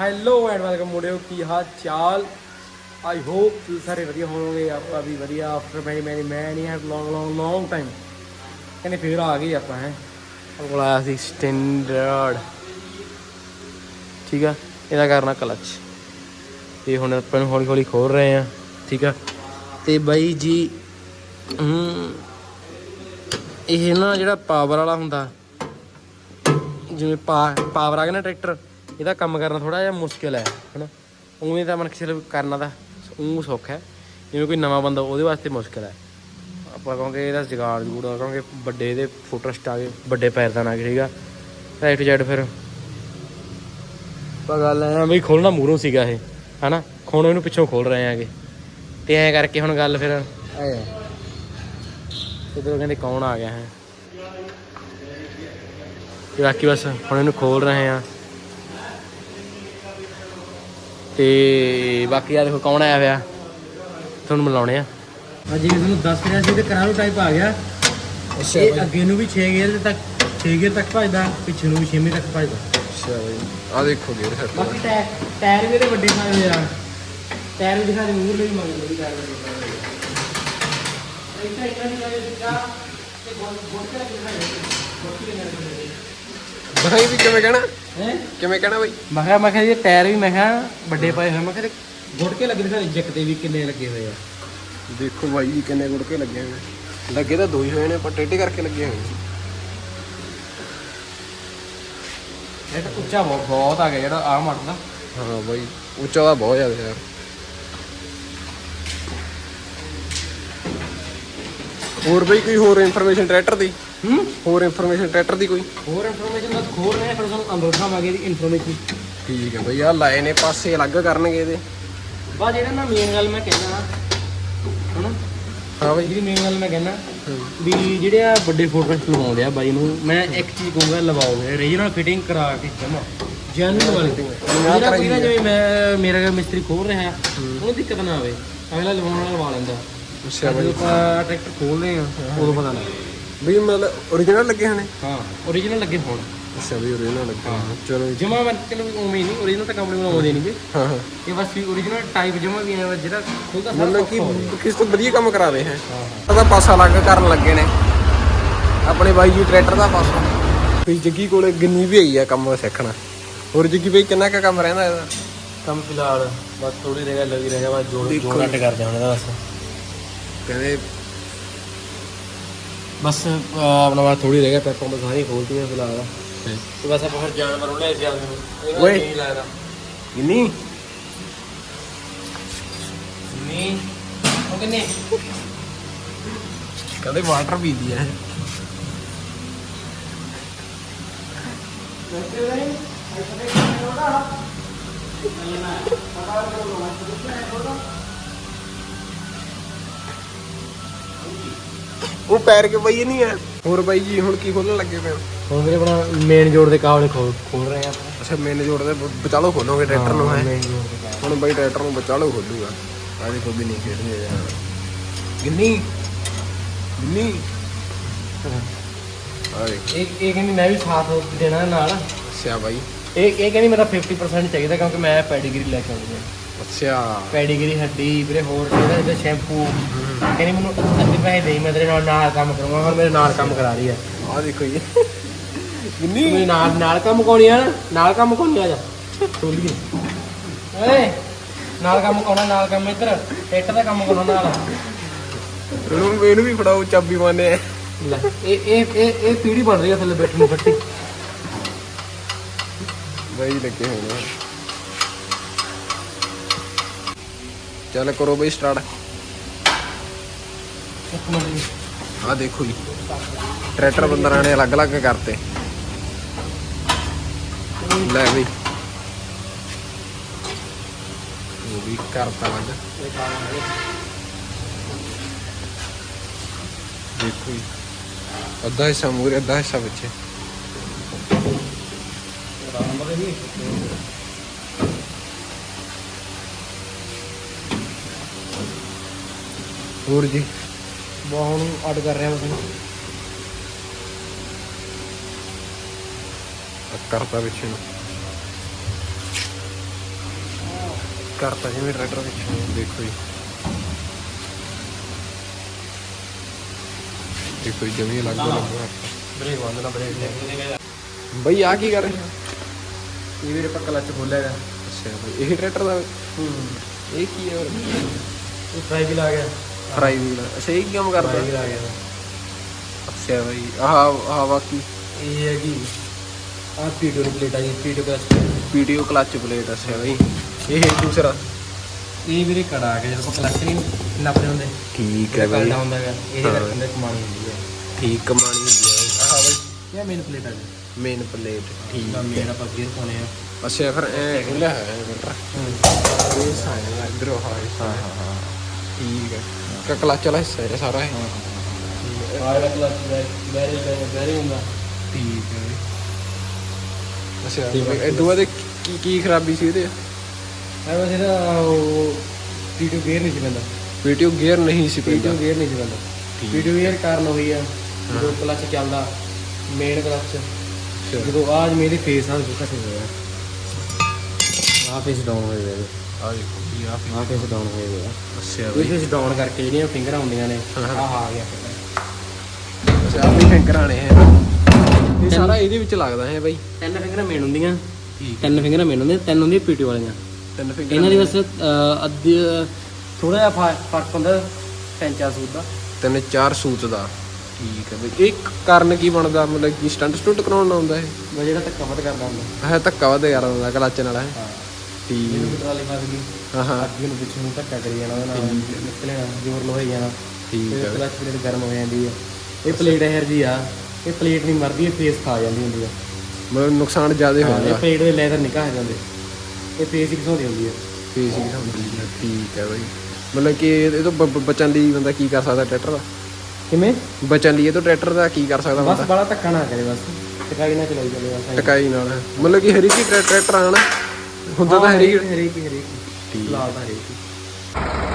Hello and welcome ਮੁੰਡਿਓ ਕੀ ਹਾਲ ਚਾਲ? ਆਈ ਹੋਪ ਤੁਸੀਂ ਸਾਰੇ ਵਧੀਆ ਹੋਵੋਗੇ, ਆਪਾਂ ਵੀ ਵਧੀਆ after many many many have long long long time ਕਹਿੰਦੇ ਫੇਰ ਆ ਗਏ ਆਪਾਂ, ਹੈ। ਆਪਾਂ ਕੋਲ ਆਇਆ ਸੀ ਸਟੈਂਡਰਡ ਠੀਕ ਆ, ਇਹਦਾ ਕਰਨਾ ਕਲਚ ਤੇ ਹੁਣ ਆਪਾਂ ਨੂੰ ਹੌਲੀ ਹੌਲੀ ਖੋਲ ਰਹੇ ਆ ਠੀਕ ਆ। ਤੇ ਬਾਈ ਜੀ ਇਹ ਨਾ ਜਿਹੜਾ ਪਾਵਰ ਵਾਲਾ ਹੁੰਦਾ, ਜਿਵੇਂ ਪਾ ਪਾਵਰ ਆ ਗਿਆ ਨਾ ਟਰੈਕਟਰ ਇਹਦਾ ਕੰਮ ਕਰਨਾ ਥੋੜਾ ਜਿਹਾ ਮੁਸ਼ਕਿਲ ਹੈ ਹਨਾ? ਉਵੇਂ ਤਾਂ ਮਨ ਕਿਸੇ ਕਰਨਾ ਦਾ ਉਹ ਸੌਖਾ ਹੈ। ਜਿਵੇਂ ਕੋਈ ਨਵਾਂ ਬੰਦਾ ਉਹਦੇ ਵਾਸਤੇ ਮੁਸ਼ਕਿਲ ਹੈ। ਆਪਾਂ ਕਹਾਂਗੇ ਇਹਦਾ ਜਗਾੜ ਜੂੜ ਕਹਾਂਗੇ ਵੱਡੇ ਇਹਦੇ ਫੁੱਟਰਸਟ ਆ ਗਏ ਵੱਡੇ ਪੈਰਦਾਨ ਆ ਗਏ ਠੀਕਾ ਰਾਈਟ ਸਾਈਡ ਫਿਰ। ਪਰ ਗੱਲ ਐ ਬਈ ਖੋਲਣਾ ਮੂਹਰੋਂ ਸੀਗਾ ਇਹ ਹਨਾ? ਹੁਣ ਇਹਨੂੰ ਪਿੱਛੋਂ ਖੋਲ ਰਹੇ ਆਂਗੇ। ਤੇ ਐਂ ਕਰਕੇ ਹੁਣ ਗੱਲ ਫਿਰ। ਐ ਇਧਰੋਂ ਕਹਿੰਦੇ ਕੌਣ ਆ ਗਿਆ ਹੈ? ਤੇ ਬਾਕੀ ਬਸ ਹੁਣ ਇਹਨੂੰ ਖੋਲ ਰਹੇ ਆ। ਤੇ ਬਾਕੀ ਆ ਦੇਖੋ ਕੌਣ ਆਇਆ ਹੋਇਆ। ਤੁਹਾਨੂੰ ਮਿਲਾਉਣੇ ਆ। ਅੱਜ ਜਿਵੇਂ ਤੁਹਾਨੂੰ ਦੱਸ ਰਿਹਾ ਸੀ ਤੇ ਕਰਾਰੋ ਟਾਈਪ ਆ ਗਿਆ। ਅੱਛਾ ਇਹ ਅੱਗੇ ਨੂੰ ਵੀ 6 ਗੇਅਰ ਤੱਕ 6 ਗੇਅਰ ਤੱਕ ਭਜਦਾ ਪਿੱਛੇ ਨੂੰ ਵੀ 6ਵੇਂ ਤੱਕ ਭਜਦਾ। ਅੱਛਾ ਬਾਈ। ਆ ਦੇਖੋ ਗੇਰ ਸੈੱਟ ਬਾਕੀ ਟਾਇਰ ਟਾਇਰ ਵੀ ਇਹਦੇ ਵੱਡੇ ਪਾਏ ਹੋਏ ਆ। ਟਾਇਰ ਵੀ ਦਿਖਾ ਦੇ ਮੂਹਰ ਲਈ ਮੰਗਦੇ ਵੀ ਟਾਇਰ ਵੱਡੇ ਪਾਏ ਹੋਏ ਆ। ਇੱਥੇ ਇੱਥੇ ਨਹੀਂ ਲਾਏ ਦਿੱਤਾ ਤੇ ਗੋਲ ਗੋਲ ਕੇ ਦਿਖਾ ਦੇ। ਗੋਲ ਕੇ ਦਿਖਾ ਬਾਈ ਵੀ ਕਿਵੇਂ ਕਹਿਣਾ? ਦੇ ਹੈ? ਕਿਵੇਂ ਕਹਿਣਾ ਬਾਈ? ਮੈਂ ਕਿਹਾ ਮੈਂ ਕਿਹਾ ਇਹ ਟਾਇਰ ਵੀ ਮੈਂ ਕਿਹਾ ਵੱਡੇ ਪਏ ਹੋਏ ਮੈਂ ਕਿਹਾ ਗੁੜ ਕੇ ਲੱਗੇ ਦਿਖਾ ਜੱਕ ਤੇ ਵੀ ਕਿੰਨੇ ਲੱਗੇ ਹੋਏ ਆ। ਦੇਖੋ ਬਾਈ ਜੀ ਕਿੰਨੇ ਗੁੜਕੇ ਲੱਗੇ ਹੋਏ ਨੇ। ਲੱਗੇ ਤਾਂ ਦੋ ਹੀ ਹੋਏ ਨੇ ਪਰ ਟੇਢੇ ਕਰਕੇ ਲੱਗੇ ਹੋਏ ਨੇ। ਇਹ ਤਾਂ ਉੱਚਾ ਬਹੁਤ ਬਹੁਤ ਆ ਗਿਆ ਜਿਹੜਾ ਆ ਦਾ। ਹਾਂ ਬਾਈ ਉੱਚਾ ਦਾ ਬਹੁਤ ਜ਼ਿਆਦਾ ਯਾਰ। ਹੋਰ ਬਾਈ ਕੋਈ ਹੋਰ ਇਨਫੋਰਮੇਸ਼ਨ ਟਰੈਕਟਰ ਦੀ? ਹੂੰ? ਹੋਰ ਇਨਫੋਰਮੇਸ਼ਨ ਟਰੈਕਟਰ ਦੀ ਕੋਈ? ਹੋਰ ਇਨਫੋਰਮੇਸ਼ਨ ਬਸ ਖੋਲ ਰਹੇ ਆ ਫਿਰ ਤੁਹਾਨੂੰ ਅੰਦਰ ਦਿਖਾਵਾਂਗੇ ਇਹਦੀ ਇਨਫੋਰਮੇਸ਼ਨ ਠੀਕ ਹੈ ਬਾਈ ਆ ਲਾਏ ਨੇ ਪਾਸੇ ਅਲੱਗ ਕਰਨਗੇ ਇਹਦੇ। ਬਾ ਜਿਹੜਾ ਨਾ ਮੇਨ ਗੱਲ ਮੈਂ ਕਹਿਣਾ ਹਨਾ? ਹਾਂ ਬਾਈ। ਜਿਹੜੀ ਮੇਨ ਗੱਲ ਮੈਂ ਕਹਿਣਾ ਵੀ ਜਿਹੜੇ ਆ ਵੱਡੇ ਫੋਟੋਸ ਲਵਾਉਂਦੇ ਆ ਬਾਈ ਨੂੰ ਮੈਂ ਇੱਕ ਚੀਜ਼ ਕਹੂੰਗਾ ਲਵਾਓਗੇ ਰੀਜਨਲ ਫਿਟਿੰਗ ਕਰਾ ਕੇ ਜਮਾ। ਜੈਨੂਇਨ ਵਾਲੀ। ਜਿਹੜਾ ਕੋਈ ਨਾ ਜਿਵੇਂ ਮੈਂ ਮੇਰਾ ਮਿਸਤਰੀ ਖੋਲ ਰਿਹਾ ਉਹਨੂੰ ਦਿੱਕਤ ਨਾ ਆਵੇ। ਅਗਲਾ ਲਵਾਉਣ ਵਾਲਾ ਲਵਾ ਲੈਂਦਾ। ਅੱਛਾ ਬਾਈ। ਆਪਾਂ ਟਰੈਕਟਰ ਖੋਲਦੇ ਆ ਉਦੋਂ ਪਤਾ ਲੱਗਦਾ। ਬਈ ਮਤਲਬ origignal ਲੱਗੇ ਹੋਣੇ? ਹਾਂ ਓਰੀਜਨਲ ਲੱਗੇ ਹੋਣ। ਅੱਛਾ ਬਈ origignal ਲੱਗੇ ਹੋਣੇ। ਚਲੋ ਜੀ। ਜਮਾ ਮੈਂ ਚਲੋ ਉਵੇਂ ਹੀ ਨਹੀਂ ਓਰੀਜਨਲ ਤਾਂ ਕੰਪਨੀ ਬਣਾਉਂਦੇ ਨਹੀਂਗੇ ਹਾਂ। ਹਾਂ ਇਹ ਬਸ ਵੀ ਓਰੀਜਨਲ ਟਾਈਪ ਜਮਾ ਵੀ ਐ ਜਿਹੜਾ ਖੁੱਲਦਾ ਸਾਰਾ ਮਤਲਬ ਕਿ। ਕਿਸ ਤੋਂ ਵਧੀਆ ਕੰਮ ਕਰਾਵੇ ਹੈ। ਉਹਦਾ ਪਾਸਾ ਅਲੱਗ ਕਰਨ ਲੱਗੇ ਨੇ। ਆਪਣੇ ਬਾਈ ਜੀ ਟਰੈਕਟਰ ਦਾ ਪਾਸਾ। ਵੀ ਜੱਗੀ ਕੋਲੇ ਗਿੰਨੀ ਵੀ ਆਈ ਆ ਕੰਮ ਸਿੱਖਣਾ। ਹੋਰ ਜੱਗੀ ਬਈ ਕਿੰਨਾ ਕੁ ਕੰਮ ਰਹਿੰਦਾ ਇਹਦਾ? ਕੰਮ ਫਿਲਹਾਲ ਬਸ ਥੋੜੀ ਰਹਿ ਗਿਆ ਲੱਗੀ ਰਹਿ ਗਿਆ ਬਸ ਜੋੜ ਦੇਖੋ। ਜੋੜ ਘੱਟ ਕਰਦੇ ਹਾਂ ਉਹਦਾ ਬਸ। ਕਹਿੰਦੇ ਬਸ ਆਪਣਾ ਬਸ ਥੋੜੀ ਰਹਿ ਗਿਆ ਪੈਪਾਂ ਬਸ ਸਾਰੀ ਖੋਲਤੀਆਂ ਫਿਲਹਾਲ। ਤੇ ਬਸ ਆਪਾਂ ਫਿਰ ਜਾਨਵਰ ਨੂੰ। ਲੈ ਹਾਂ ਓਏ। ਨਹੀਂ ਲੱਗਦਾ। ਗਿੰਨੀ ਨਹੀਂ ਉਹ ਕਿੰਨੇ? ਕਹਿੰਦੇ ਵਾਟਰ ਪੀਦੀ ਹੈ ਉਹ ਪੈਰ ਕੇ ਬਈ ਨਹੀਂ ਹੈ। ਹੋਰ ਬਾਈ ਜੀ ਹੁਣ ਕੀ ਖੋਲਣ ਲੱਗੇ ਪਏ ਹੋ? ਹੁਣ ਵੀਰੇ ਆਪਣਾ ਮੇਨ ਜੋੜ ਦੇ ਕਾਬਲੇ ਖੋਲ ਖੋਲ ਰਹੇ ਆ ਆਪਾਂ। ਅੱਛਾ ਮੇਨ ਜੋੜ ਦੇ ਬਚਾਲੋ ਖੋਲੋਗੇ ਟਰੈਕਟਰ ਨੂੰ ਹੈ? ਮੇਨ ਜੋੜ ਦੇ ਕਾਬਲੇ। ਹੁਣ ਬਾਈ ਟਰੈਕਟਰ ਨੂੰ ਬਚਾਲੋ ਖੋਲੂਗਾ। ਆ ਦੇਖੋ ਵੀ ਨਹੀਂ ਖੇਡਦੇ ਯਾਰ ਗਿੰਨੀ। ਗਿੰਨੀ। ਆ ਦੇਖ। ਇਹ ਇਹ ਕਹਿੰਦੀ ਮੈਂ ਵੀ ਸਾਥ ਦੇਣਾ ਨਾਲ। ਅੱਛਾ ਬਾਈ। ਇਹ ਇਹ ਕਹਿੰਦੀ ਮੇਰਾ 50% ਚਾਹੀਦਾ ਕਿਉਂਕਿ ਮੈਂ ਪੈਡੀਗਰੀ ਲੈ ਕੇ ਆਉਣੀ ਹੈ। ਅੱਛਾ। ਪੈਡੀਗਰੀ ਹੱਡੀ ਵੀਰੇ ਹੋਰ ਇਹਦਾ ਇਹਦਾ ਸ਼ੈਂਪੂ ਕਹਿੰਦੀ ਮੈਨੂੰ ਅੱਧੇ ਪੈਸੇ ਦੇਈ ਮੈਂ ਤੇਰੇ ਨਾਲ ਨਾਲ ਕੰਮ ਕਰੂੰਗਾ ਹੁਣ ਮੇਰੇ ਨਾਲ ਕੰਮ ਕਰਾ ਰਹੀ ਹੈ। ਆ ਦੇਖੋ ਜੀ। ਗਿੰਨੀ ਮੇਰੇ ਨਾਲ ਨਾਲ ਕੰਮ ਕੋਣੀ ਆ? ਨਾ ਨਾਲ ਕੰਮ ਕੋਣੀ ਆ ਜਾ? ਟੋਲੀਏ ਓਏ ਨਾਲ ਕੰਮ ਕੋਣਾ ਨਾਲ ਕੰਮ ਇੱਧਰ। ਟਿੱਟ ਦਾ ਕੰਮ ਕੋਣਾ ਨਾਲ? ਇਹਨੂੰ ਇਹਨੂੰ ਵੀ ਫੜਾਓ ਚਾਬੀ ਮਾਨੇ ਲੈ ਇਹ ਇਹ ਇਹ ਇਹ ਪੀੜੀ ਬਣ ਰਹੀ ਹੈ ਥੱਲੇ ਬੈਠਣ ਨੂੰ ਫੱਟੀ। ਬਾਈ ਲੱਗੇ ਹੋਏ ਨੇ। ਚੱਲ ਕਰੋ ਬਈ ਸਟਾਰਟ ਇੱਕ ਮਿੰਟ ਜੀ। ਆ ਦੇਖੋ ਜੀ। ਟਰੈਕਟਰ ਬੰਦਰਾਂ ਨੇ ਅਲੱਗ-ਅਲੱਗ ਕਰਤੇ। ਲੈ ਬਈ। ਉਹ ਵੀ ਕਰਤਾ ਅਲੱਗ। ਦੇਖੋ ਜੀ। ਅੱਧਾ ਹਿੱਸਾ ਮੂਰੇ ਅੱਧਾ ਹਿੱਸਾ ਪਿੱਛੇ। ਹੋਰ ਜੀ। ਬਹੁਤ ਨੂੰ ਅੱਡ ਕਰ ਰਿਹਾ ਬਸ ਕਰਤਾ ਪਿੱਛੇ ਨੂੰ। ਕਰਤਾ ਜਿਵੇਂ ਟਰੈਕਟਰ ਵਿੱਚ ਦੇਖੋ ਜੀ। ਦੇਖੋ ਜੀ ਜਮੀ ਲੱਗ ਲੱਗ ਬ੍ਰੇਕ ਬੰਦ ਨਾ ਬ੍ਰੇਕ। ਬਈ ਆ ਕੀ ਕਰ ਰਹੇ ਹੋ? ਇਹ ਵੀਰੇ ਪੱਕਾ ਲੱਚ ਖੋਲਿਆ ਹੈਗਾ ਅੱਛਾ ਬਈ ਇਹ ਟਰੈਕਟਰ ਦਾ ਹੂੰ। ਇਹ ਕੀ ਹੈ ਇਹ ਫਰਾਈ ਵੀ ਲਾ ਗਿਆ। ਫਰਾਈ ਵੀਲ ਅੱਛਾ ਇਹ ਕੀ ਕੰਮ ਕਰਦਾ ਫਰਾਈ ਵੀ ਲਾ ਗਿਆ ਅੱਛਾ ਬਈ ਆਹ ਆਹ ਬਾਕੀ ਇਹ ਹੈਗੀ ਆ ਪੀਟੋ ਦੀ ਪਲੇਟ ਆ ਜੀ ਪੀਟੋ ਦਾ ਪੀਟੀਓ ਕਲਚ ਪਲੇਟ ਅੱਛਾ ਬਈ ਇਹ ਦੂਸਰਾ ਇਹ ਵੀਰੇ ਕੜਾ ਆ ਗਿਆ ਜਦੋਂ ਕਲਚ ਨਹੀਂ ਨੱਪਦੇ ਹੁੰਦੇ ਠੀਕ ਕਲਦਾ ਹੁੰਦਾ ਹੈਗਾ ਇਹਦੇ ਹਾਂ। ਕਰਕੇ ਅੰਦਰ ਕਮਾਣੀ ਹੁੰਦੀ ਹੈ ਠੀਕ ਕਮਾਣੀ ਹੁੰਦੀ ਹੈ ਆਹ ਬਈ ਇਹ ਮੇਨ ਪਲੇਟ ਆ ਜੀ ਮੇਨ ਪਲੇਟ ਠੀਕ ਦਾ ਮੇਨ ਆਪਾਂ ਗੇਅਰ ਪਾਉਣੇ ਆ ਅੱਛਾ ਫਿਰ ਐ ਖੁੱਲਿਆ ਹੈ ਬੇਟਾ ਇਹ ਸਾਈਨ ਇਧਰ ਹਾਂ ਹਾਂ ਹਾਂ ਠੀਕ ਹੈ ਕਾ ਕਲਚ ਵਾਲਾ ਹਿੱਸਾ ਹੈ ਸਾਰਾ ਇਹ ਜਿਹੜਾ ਕਲਚ ਬੈਰੀ ਬੈਰੀ ਹੁੰਦਾ ਠੀਕ ਹੈ ਅੱਛਾ ਹੈ। ਇਹ ਦੋਵਾਂ ਦੇ ਕੀ ਕੀ ਖਰਾਬੀ ਸੀ ਇਹਦੇ ਐ ਵੈਸੇ ਨਾ ਉਹ ਪੀਟੋ ਗੇਅਰ ਨਹੀਂ ਸੀ ਪੈਂਦਾ ਪੀਟੀਓ ਗੇਅਰ ਨਹੀਂ ਸੀ ਪੀਟੋ ਪੈਂਦਾ ਗੇਅਰ ਨਹੀਂ ਸੀ ਪੈਂਦਾ ਠੀਕ। ਪੀਟੋ ਗੇਅਰ ਕਾਰਨ ਹੋਈ ਆ ਜਦੋਂ ਕਲਚ ਚੱਲਦਾ ਮੇਨ ਕਲਚ ਜਦੋਂ ਆਜ ਮੇਰੇ ਫੇਸ ਨਾਲ ਘਸੇ ਹੋਇਆ ਆ ਫੇਸ ਡਾਊਨ ਹੋਏ ਹੋਏ ਆ ਦੇਖੋ ਵੀ ਆ ਆ ਫੇਸ ਡਾਊਨ ਹੋਏ ਹੋਏ ਆ। ਅੱਛਾ ਇਹ ਫੇਸ ਡਾਊਨ ਕਰਕੇ ਜਿਹੜੀਆਂ ਫਿੰਗਰਾਂ ਹੁੰਦੀਆਂ ਨੇ ਹਾਂ। ਆਹ ਆ ਗਿਆ ਅੱਛਾ ਆਪਣੀ ਫਿੰਗਰਾਂ ਨੇ ਇਹ ਇਹ ਸਾਰਾ ਇਹਦੇ ਵਿੱਚ ਲੱਗਦਾ ਹੈ ਬਾਈ। ਤਿੰਨ ਫਿੰਗਰਾਂ ਮੇਨ ਹੁੰਦੀਆਂ। ਠੀਕ ਤਿੰਨ ਫਿੰਗਰਾਂ ਮੇਨ ਹੁੰਦੀਆਂ ਤਿੰਨ ਹੁੰਦੀਆਂ ਪੀਟੋ ਵਾਲੀਆਂ। ਤਿੰਨ ਫਿੰਗਰਾਂ ਇਹਨਾਂ ਦੀ ਬਸ ਅਹ, ਅੱਧੀ ਥੋੜਾ ਜਿਹਾ ਫਾ- ਫ਼ਰਕ ਹੁੰਦਾ ਤਿੰਨ ਚਾਰ ਸੂਟ ਦਾ। ਤਿੰਨ ਚਾਰ ਸੂਤ ਦਾ। ਠੀਕ ਹੈ ਬਈ। ਇਹ ਕਾਰਨ ਕੀ ਬਣਦਾ? ਮਤਲਬ ਕਿ ਸਟੰਟ ਸਟੁੰਟ ਕਰਾਉਣ ਆਉਂਦਾ ਇਹ? ਜਿਹੜਾ ਧੱਕਾ ਵੱਧ ਕਰਦਾ ਹੁੰਦਾ। ਹੈ ਧੱਕਾ ਵਧ ਯਾਰ ਹੁੰਦਾ ਕਲਚ ਨਾਲ ਹੈ। ਹਾਂ। ਇਹਨੂੰ ਵੀ ਟਰਾਲੀ ਫਸ ਗਈ ਹਾਂ ਹਾਂ। ਅੱਗੇ ਨੂੰ ਪਿੱਛੇ ਨੂੰ ਧੱਕਾ ਕਰੀ ਜਾਣਾ ਉਹਦੇ ਨਾਲ। ਨਿਕਲਣਾ ਜ਼ੋਰ ਲੋਹੇ ਜਾਣਾ। ਠੀਕ ਹੈ ਕਲਚ ਪਲੇਟ ਗਰਮ ਹੋ ਜਾਂਦੀ ਹੈ ਇਹ ਪਲੇਟ ਇਹਰ ਜੀ ਆ। ਇਹ ਪਲੇਟ ਨਹੀਂ ਮਰਦੀ ਇਹ ਫੇਸ ਖਾ ਜਾਂਦੀ ਹੁੰਦੀ ਆ। ਮਤਲਬ ਨੁਕਸਾਨ ਜ਼ਿਆਦਾ ਹਾਂ, ਇਹ ਹੋਇਆ ਪਲੇਟ ਦੇ ਲੈਦਰ ਨਿਕਾਹ ਜਾਂਦੇ। ਇਹ ਫੇਸ ਹੀ ਘਸੋਦੀ ਹੁੰਦੀ ਹੈ ਫੇਸਿੰਗ ਹੁੰਦੀ ਹੈ ਠੀਕ ਹੈ ਬਾਈ। ਮਤਲਬ ਕਿ ਇਹ ਤੋਂ ਬਚਣ ਲਈ ਬੰਦਾ ਕੀ ਕਰ ਸਕਦਾ ਟਰੈਕਟਰ ਦਾ? ਕਿਵੇਂ? ਬਚਣ ਲਈ ਇਹ ਤੋਂ ਟਰੈਕਟਰ ਦਾ ਕੀ ਕਰ ਸਕਦਾ ਬਸ ਬੰਦਾ? ਬੜਾ ਧੱਕਾ ਨਾ ਕਰੇ ਬਸ। ਟਕਾਈ ਨਾ ਚਲਾਈ ਚੱਲੇ ਬਸ। ਟਕਾਈ ਨਾਲ। ਮਤਲਬ ਕਿ ਹਰੀ ਕੀ ਟਰੈਕਟਰ ਆਣਾ ਹੁੰਦਾ ਤਾਂ ਹਰੇਕ ਹਰੇਕ ਹਰੇਕ। ਲਾਲ ਤਾਂ ਹਰੇਕ।